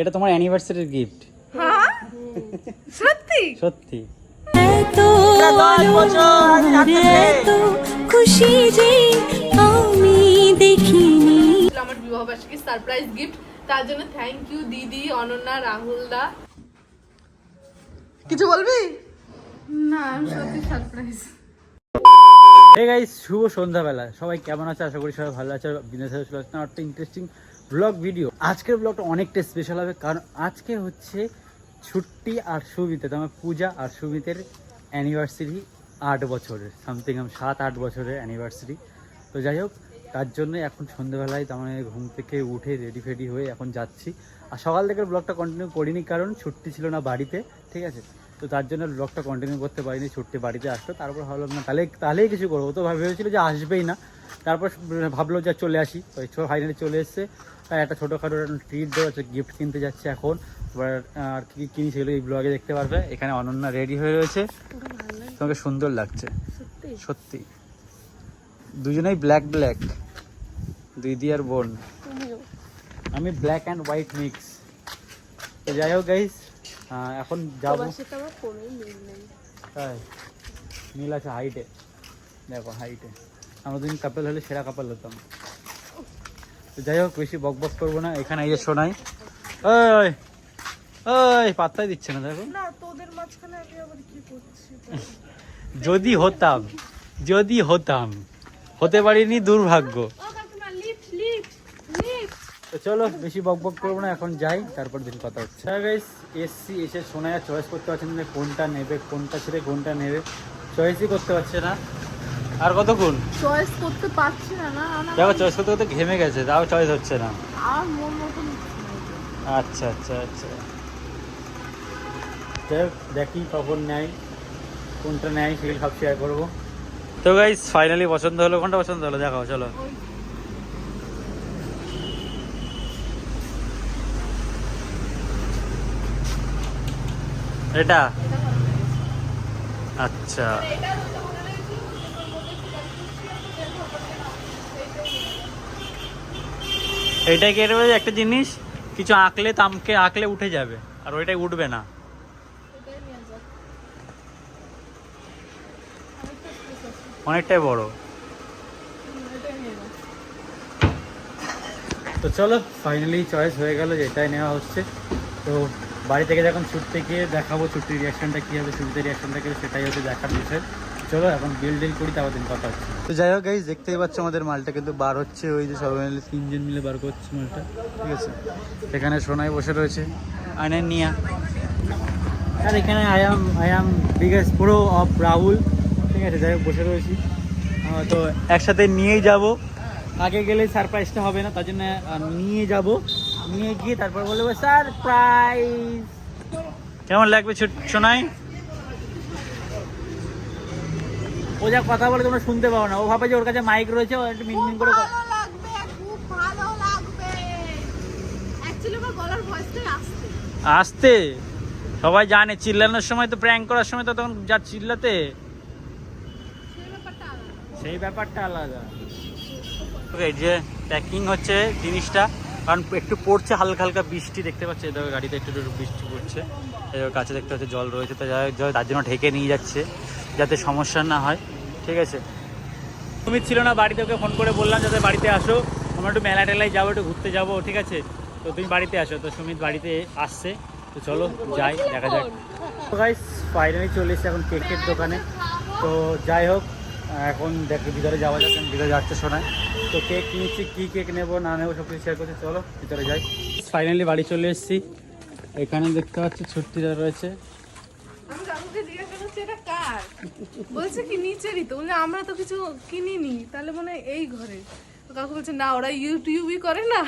এটা তোমার অ্যানিভার্সারির গিফট হ্যাঁ? সত্যি? সত্যি। খুশি যে আমি দেখিনি। আমার বিবাহ বার্ষিকী সারপ্রাইজ গিফট তার জন্য থ্যাংক ইউ দিদি অনন্যা রাহুল দা। কিছু বলবি? না আমি সত্যি সারপ্রাইজ হে গাইস শুভ সন্ধ্যাবেলা। সবাই কেমন আছে? আশা করি সবাই ভালো আছে। বিজনেস চলে আসছে একটা ইন্টারেস্টিং ব্লগ ভিডিও। আজকের ব্লগটা অনেকটা স্পেশাল হবে, কারণ আজকে হচ্ছে ছুট্টি আর সুমিতে তোমার পূজা আর সুমিতের অ্যানিভার্সারি আট বছরের সামথিং সাত আট বছরের অ্যানিভার্সারি তো যাই হোক, তার জন্য এখন সন্ধ্যেবেলায় তার মানে ঘুম থেকে উঠে রেডি ফেডি হয়ে এখন যাচ্ছি। আর সকাল থেকে ব্লগটা কন্টিনিউ করিনি, কারণ ছুটি ছিল না বাড়িতে, ঠিক আছে? তো তার জন্য ব্লগটা কন্টিনিউ করতে পারিনি, ছুটি বাড়িতে আসলো। তারপর ভাবলাম, না, তাহলে, তাহলেই কিছু করব। তো ভেবেছিল যে আসবেই না। তারপর ভাবলো যে চলে আসি ফাইনালি চলে এসছে। তাই একটা ছোটোখাটো ট্রিট দেওয়া হচ্ছে গিফট কিনতে যাচ্ছে এখন। এবার আর কি কী কিনি সেগুলো এই ব্লগে দেখতে পারবে। এখানে অনন্যা রেডি হয়ে রয়েছে। তোমাকে সুন্দর লাগছে। সত্যি? দুজনেই ব্ল্যাক ব্ল্যাক দুই দি আর বোন। আমি ব্ল্যাক অ্যান্ড হোয়াইট মিক্স তো যাই হোক গাইস এখন যাব। আমার মিল আছে হাইটে দেখো হাইটে আমরা দুদিন কাপেল হলে সেরা কাপেল হতাম। যাই হোক বেশি বক বক করব না। এখানে এই যে শোনাই ওই ওই পাত্তাই দিচ্ছে না দেখো। না তোদের মাঝখানে আমি আবার কি করছি? যদি হতাম যদি হতাম হতে পারিনি দুর্ভাগ্য। তো চলো বেশি বক বক করব না এখন যাই তারপর দিন কথা হচ্ছে। হ্যাঁ গাইস এসছি এসে সোনায়া চয়েস করতে পারছে না কোনটা নেবে কোনটা ছেড়ে কোনটা নেবে। চয়েসই করতে পারছে না। আর কতক্ষণ? চয়েস করতে পারছি না না দেখো চয়েস করতে করতে ঘেমে গেছে তাও চয়েস হচ্ছে না। আমার মন মতন আচ্ছা আচ্ছা আচ্ছা। দেখি কখন নেয় কোনটা নেয় সেগুলো সব শেয়ার করব। তো গাইস ফাইনালি পছন্দ হলো কোনটা পছন্দ হলো? দেখাও চলো। এটা? আচ্ছা। এইটাই কেটে একটা জিনিস? কিছু আঁকলে তামকে আঁকলে উঠে যাবে, আর ওইটাই উঠবে না। অনেকটাই বড়। তো চলো ফাইনালি চয়েস হয়ে গেল যে এটাই নেওয়া হচ্ছে। তো বাড়ি থেকে যখন ছুটতে গিয়ে দেখাবো ছুটির রিয়াকশনটা কী হবে, ছুটিতে রিয়াকশনটা কী সেটাই হচ্ছে দেখার বিষয়। চলো এখন বিল ডিল করি তারপর দিন কথা হচ্ছে। তো যাই হোক গাইজ দেখতেই পাচ্ছ আমাদের মালটা কিন্তু বার হচ্ছে ওই যে সবাই মিলে তিনজন মিলে বার করছে মালটা। ঠিক আছে? এখানে সোনাই বসে রয়েছে আয়নায় নিয়া আর এখানে I am I am biggest pro of Rahul ঠিক আছে যাই হোক বসে রয়েছি। তো একসাথে নিয়েই যাব। আগে গেলে সারপ্রাইজটা হবে না তার জন্য নিয়ে যাব। নিয়ে গিয়ে তারপর বলব সারপ্রাইজ কেমন লাগবে ছোট- সোনাই? ও যা কথা বলে তোমরা শুনতে পাও না। ও ভাবে যে ওর কাছে মাইক রয়েছে ও একটু মিনমিন করে কথা- ভালো লাগবে খুব ভালো লাগবে। অ্যাকচুয়ালি আমার গলার ভয়েসটাই আসছে। আসতে? সবাই জানে চিল্লানোর সময় তো প্র্যাঙ্ক করার সময় তো তখন যা চিল্লাতে। সেই ব্যাপারটা আলাদা। ওকে যে প্যাকিং হচ্ছে জিনিসটা কারণ একটু পড়ছে হালকা হালকা বৃষ্টি দেখতে পাচ্ছে। এই দেখো গাড়িতে একটু একটু বৃষ্টি পড়ছে। এই দেখো কাছে দেখতে পাচ্ছে জল রয়েছে তো যাই তার জন্য ঢেকে নিয়ে যাচ্ছে যাতে সমস্যা না হয়। ঠিক আছে। সুমিত ছিল না বাড়িতে ওকে ফোন করে বললাম যাতে বাড়িতে আসো। আমরা একটু মেলা টেলায় যাব একটু ঘুরতে যাব ঠিক আছে? তো তুমি বাড়িতে আসো। তো সুমিত বাড়িতে আসছে। তো চলো যাই দেখা যাক। তো গাইস ফাইনালি চলে এসেছে এখন কেকের দোকানে। তো যাই হোক এখন দেখি ভিতরে যাওয়া যাক আমি ভিতরে যাচ্ছে শোনায় তো কেক নিচ্ছি কী কেক নেব না নেব সব কিছু শেয়ার করছি। চলো ভিতরে যাই। ফাইনালি বাড়ি চলে এসেছি। এখানে দেখতে পাচ্ছি ছুটিটা রয়েছে। জিজ্ঞাসা এটা কার? বলছে কি নিচেরই তো। বলছে আমরা তো কিছু কিনিনি। তাহলে মনে হয় এই ঘরে। তো কাকু বলছে না ওরা ইউটিউবই করে না।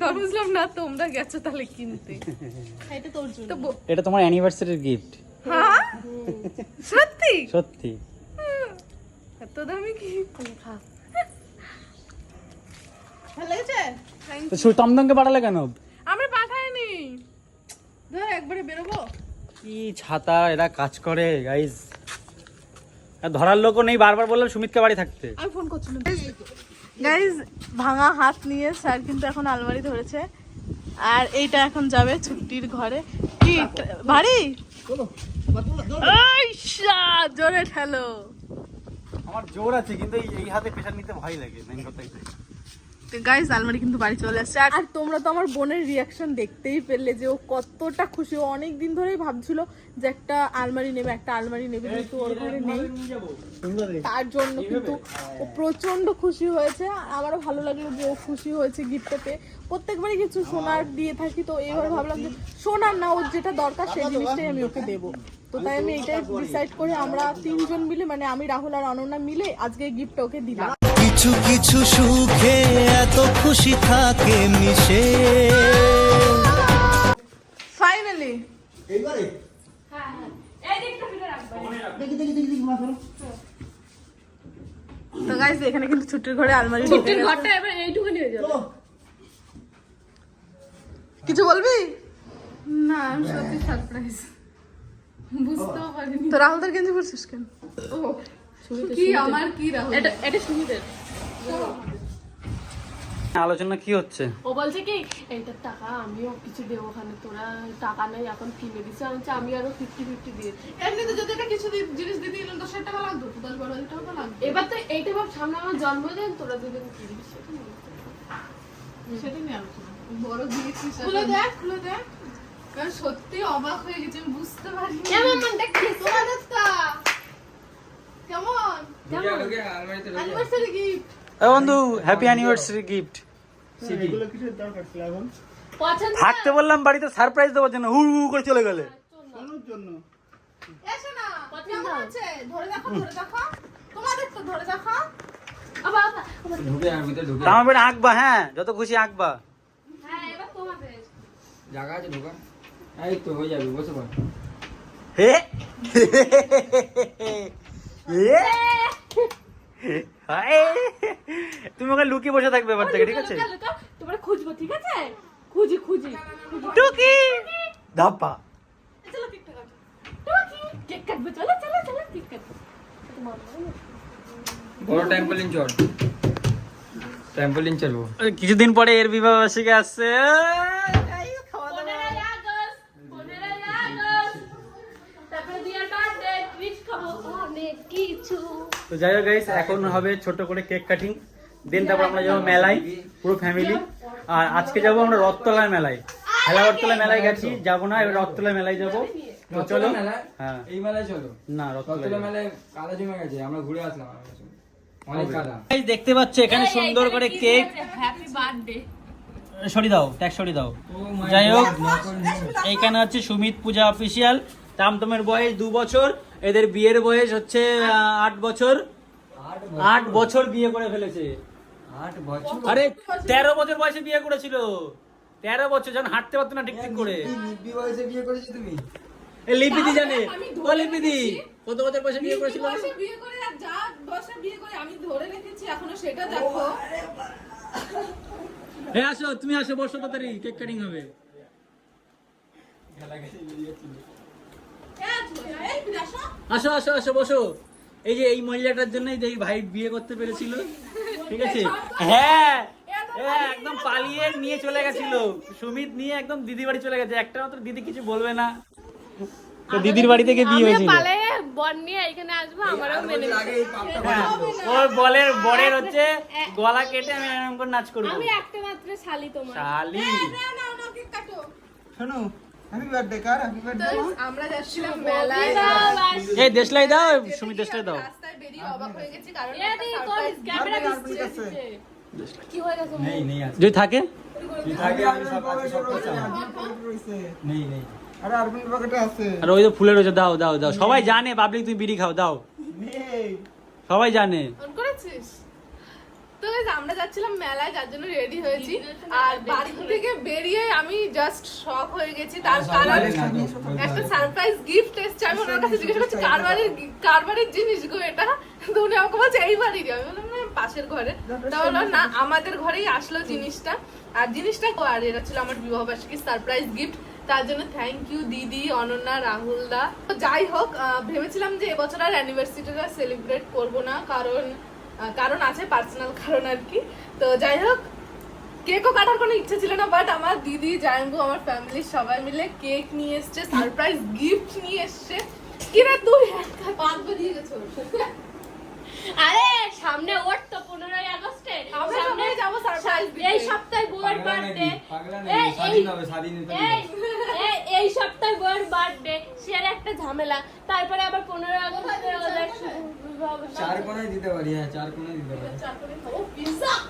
তখন বুঝলাম না তোমরা গেছো তাহলে কিনতে। এটা তোর জন্য। এটা তোমার অ্যানিভার্সারির গিফট হ্যাঁ? সত্যি? সত্যি। এত দামি কি খা। ভালো লেগেছে? তো সু- তমদমকে পাঠালে কেন? কি ছাতা এরা কাজ করে গাইজ ধরার লোকও নেই বারবার বললাম সুমিতকে বাড়ি থাকতে। আমি ফোন করছি গাইজ ভাঙা হাত নিয়ে স্যার কিন্তু এখন আলমারি ধরেছে। আর এইটা এখন যাবে ছুটির ঘরে। কি ভারী? জোরে ঠেলো। আমার জোর আছে কিন্তু এই- হাতে প্রেশার নিতে ভয় লাগে মেন কথা আলমারি কিন্তু বাড়ি চলে আসছে। আর তোমরা তো আমার বোনের রিয়াকশন দেখতেই পেলে যে ও কতটা খুশি। ও অনেক দিন ধরেই ভাবছিল যে একটা আলমারি নেবে, একটা আলমারি নেবে, কিন্তু ওর ঘরে নেই। তার জন্য কিন্তু ও প্রচণ্ড খুশি হয়েছে। আমারও ভালো লাগল যে ও খুশি হয়েছে গিফটটা প্রত্যেকবারই কিছু সোনার দিয়ে থাকি, তো এবার ভাবলাম যে সোনার না, ওর যেটা দরকার সেই জিনিসটাই আমি ওকে দেবো। তো তাই আমি এটাই ডিসাইড করে আমরা তিনজন মিলে মানে আমি, রাহুল আর অনন্যা মিলে আজকে গিফটটা ওকে দিলাম। কিছু কিছু সুখে এত খুশি থাকে মিশে। ফাইনালি তো গাইস এখানে কিন্তু ছুটির ঘরে আলমারি ছুটির ঘরটা এবার এইটুকুনি হয়ে যাবে। কিছু বলবি? না আমি সত্যি সারপ্রাইজ বুঝতেও পারিনি। তো রাহুল গেঞ্জি পরছিস কেন? ও কি আমার কি রাহুল? এটা এটা আলোচনা কি হচ্ছে? ও বলছে কি এইটার টাকা আমিও কিছু দেবো ওখানে তোরা টাকা নেই এখন কিনে দিচ্ছে আমি বলছি, আমি আরও ফিফটি ফিফটি দিয়ে দিই। এমনিতে যদি এটা কিছু জিনিস দিতে গেলে দশ টাকা লাগতো দশ বারো হাজার টাকা লাগতো। এবার তো এইটা ভাব সামনে আমার জন্মদিন তোরা যদি কিনবি সেটা নিয়ে সেটা নিয়ে আলোচনা বড় দিয়েছিস খুলে দেখ খুলে দেখ। আমি সত্যি অবাক হয়ে গেছি আমি বুঝতে পারিনি। কেমন মন দেখছিস তোমাদের তা কেমন? অ্যানিভার্সারি গিফট বন্ধু হ্যাপি অ্যানিভার্সারি গিফট থাকতে বললাম বাড়িতে সারপ্রাইজ দেওয়ার জন্য। হু হু করে চলে গেলে। এসো না কেমন আছে? ধরে দেখো ধরে দেখো। তোমাদের তো ধরে দেখো। আবার আবার, আবার। ঢুকে আর ভিতরে ঢুকে। আমার বেটা আঁকবা হ্যাঁ যত খুশি আঁকবা। হ্যাঁ জায়গা আছে ঢোকা এই তো হয়ে যাবে বসে পড়। হে? এ? তুমি ওখানে লুকিয়ে বসে থাকবে এবার থেকে ঠিক আছে? লুকা, লুকা, তোমরা খুঁজবো ঠিক আছে? খুঁজি খুঁজি। টুকি! ধাপ্পা। কেক কাটো। টুকি, কেক কাটবো চলো চলো চলো কেক কাটবো। বড় ট্যাম্পলিন চল। ট্যাম্পলিন চলবো। কিছুদিন পরে এর বিবাহ বার্ষিকী আসছে পনেরোই আগস্ট পনেরোই আগস্ট তারপরে দিয়ার বার্থডে টুইট খাব অনেক কিছু তো যাই হোক গাইস এখন হবে ছোট করে কেক কাটিং দেন তারপর আমরা যাব মেলায় পুরো ফ্যামিলি আর আজকে যাব আমরা রথতলায় মেলায়। হেলাবরতলা মেলায় গেছি যাব না এবার রথতলা মেলায় যাব। তো চলো হ্যাঁ। এই মেলায় চলো? না রথতলা রথতলা মেলায়। কাদা জমে গেছে আমরা ঘুরে আসলাম দেখতে পাচ্ছ এখানে সুন্দর করে কেক হ্যাপি বার্থডে সরি দাও ট্যাগ সরি দাও। যাই হোক এইখানে হচ্ছে সুমিত পূজা অফিসিয়াল তামতমের বয়স দু বছর। এদের বিয়ের বয়স হচ্ছে আট বছর। আট বছর। বিয়ে করে ফেলেছে। আট বছর? আরে তেরো বছর বয়সে বিয়ে করেছিল। তেরো বছর যখন হাঁটতে পারতো না ঠিক ঠিক করে। বয়সে বিয়ে করেছ তুমি? এ লিপিদি জানে। ও লিপিদি কত বছর বয়সে বিয়ে করেছিল? বয়সে বিয়ে করে যা বয়সে বিয়ে করে আমি ধরে রেখেছি এখনও সেটা দেখো। হে আসো তুমি আসো বসো তাড়াতাড়ি কেক কাটিং হবে। এই ফিরে আসো। আসো আসো বসো। এই যে এই মহিলাটার জন্যই যে এই ভাই বিয়ে করতে পেরেছিল। ঠিক আছে? হ্যাঁ। হ্যাঁ, একদম পালিয়ে নিয়ে চলে গেছিল। সুমিত নিয়ে একদম দিদি বাড়ি চলে গেছে। একটা মাত্র দিদি কিছু বলবে না। তো দিদির বাড়ি থেকে বিয়ে হয়েছিল। পালে নিয়ে এখানে আসব আমারও মেনে আগে এই পাপটা ওর বলের বরের হচ্ছে গলা কেটে আমি এরকম করে নাচ করব। আমি একটা মাত্র শালি তোমার। শালি। না, না, না, কেক কাটো। শোনো হ্যাপি বার্থডে কার হ্যাপি বার্থডে আমরা যাচ্ছিলাম মেলায়। এই দেশলাই দাও সুমিত দেশলাই দাও। রাস্তায় বেরিয়ে অবাক হয়ে গেছি কারণ এ একটা দি, তোর surprise ক্যামেরা আর দিচ্ছে, আছে। দিচ্ছে। কি হয়ে গেছে নেই নেই যদি থাকে? আর ওই তো ফুলের রয়েছে দাও দাও দাও। সবাই জানে পাবলিক তুমি বিড়ি খাও দাও। সবাই জানে। করেছিস? তো আমরা যাচ্ছিলাম মেলায় যার জন্য রেডি হয়েছি। আর বাড়ি থেকে বেরিয়ে আমি জাস্ট শক হয়ে গেছি। তার কারণ একটা সারপ্রাইজ গিফট এসছে। আমি ওনার কাছে জিজ্ঞেস করছি কার বাড়ির কার বাড়ির জিনিস গো এটা? তো উনি আমাকে বলছে এই বাড়িরই আমি বললাম না পাশের ঘরে। তা বলল না আমাদের ঘরেই আসলো জিনিসটা। আর জিনিসটা আর এটা ছিল আমার বিবাহ বার্ষিকী সারপ্রাইজ গিফট তার জন্য থ্যাংক ইউ দিদি অনন্যা রাহুল দা। তো যাই হোক ভেবেছিলাম যে এবছর আর অ্যানিভার্সারিটা সেলিব্রেট করব না কারণ কারণ আছে পার্সোনাল কারণ আর কি। তো যাই হোক কেকও কাটার কোনো ইচ্ছে ছিল না বাট আমার দিদি জায়ম্বু আমার ফ্যামিলির সবাই মিলে কেক নিয়ে এসছে সারপ্রাইজ গিফট নিয়ে এসছে। কিরে তুই? পাঁচ দিয়ে গেছো আরে সামনে ওর তো পনেরোই আগস্টে। আমরা সবাই যাব সারপ্রাইজ এই সপ্তাহে পাগলা বার্থডে পাগলা নাকি? স্বাধীন হবে, স্বাধীন এই এই- এই সপ্তাহে বউয়ের বার্থডে সে আর একটা ঝামেলা। তারপরে আবার পনেরোই আগস্টে। চার কোনায় দিতে পারি হ্যাঁ চার কোনায় দিতে পারি।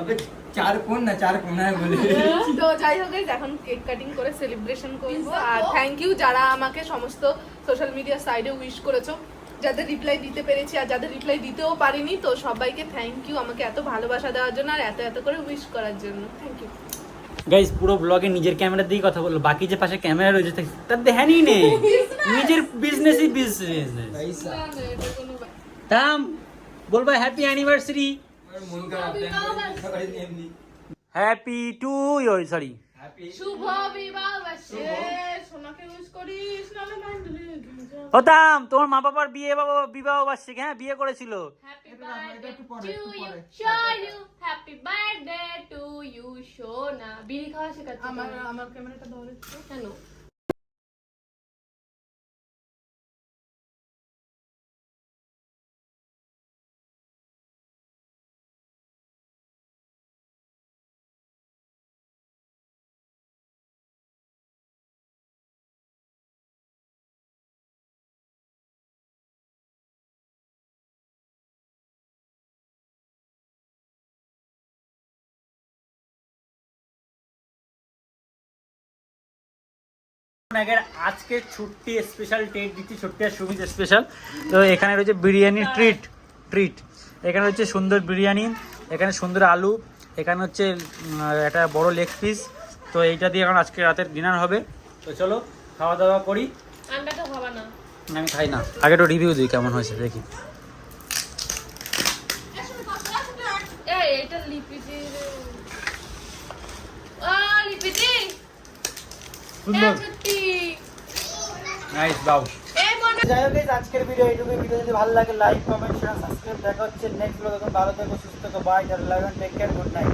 আবে চার কোন না চার কোনায় বলে। তো যাই হোক এখন কেক কাটিং করে সেলিব্রেশন করব। আর থ্যাংক ইউ যারা আমাকে সমস্ত সোশ্যাল মিডিয়া সাইডে উইশ করেছ। যাদের রিপ্লাই দিতে পেরেছি আর যাদের রিপ্লাই দিতেও পারিনি তো সবাইকে থ্যাংক ইউ আমাকে এত ভালোবাসা দেওয়ার জন্য আর এত এত করে উইশ করার জন্য। থ্যাংক ইউ গাইস পুরো ব্লগে নিজের ক্যামেরা দিয়েই কথা বলল। বাকি যে পাশে ক্যামেরা রয়েছে তার ধ্যানই নেই। নিজের বিজনেসই বিজনেস তাম বলব happy anniversary happy to you sorry শুভ বিবাহ সোনাকে উইশ করিস নাহলে মাইন্ডলি ও তাম তোমার মা বাবার বিয়ে বাবা বিবাহ বার্ষিক হ্যাঁ বিয়ে করেছিল। Happy birthday to you so you happy birthday to you সোনা বিড়ি খাওয়া শেখাচ্ছি আমার আমার ক্যামেরাটা ধরে। কেন? আগের আজকে ছুটি স্পেশাল ট্রিট দিচ্ছি ছোট্ট আর সুমিত স্পেশাল তো এখানে রয়েছে বিরিয়ানি ট্রিট ট্রিট এখানে হচ্ছে সুন্দর বিরিয়ানি এখানে সুন্দর আলু এখানে হচ্ছে একটা বড় লেগ পিস তো এইটা দিয়ে এখন আজকে রাতের ডিনার হবে। তো চলো খাওয়া দাওয়া করি না। আমি খাই না। আগে তো রিভিউ দিই কেমন হয়েছে দেখি। এই এটা সুন্দর। নাইস দাও যাই হোক আজকের ভিডিও এইটুকু ভিডিও যদি ভালো লাগে লাইক কমেন্ট শেয়ার সাবস্ক্রাইব দেখা হচ্ছে নেক্সট ভিডিও তখন ভালো থেকো সুস্থ থেকো। Bye love take care good night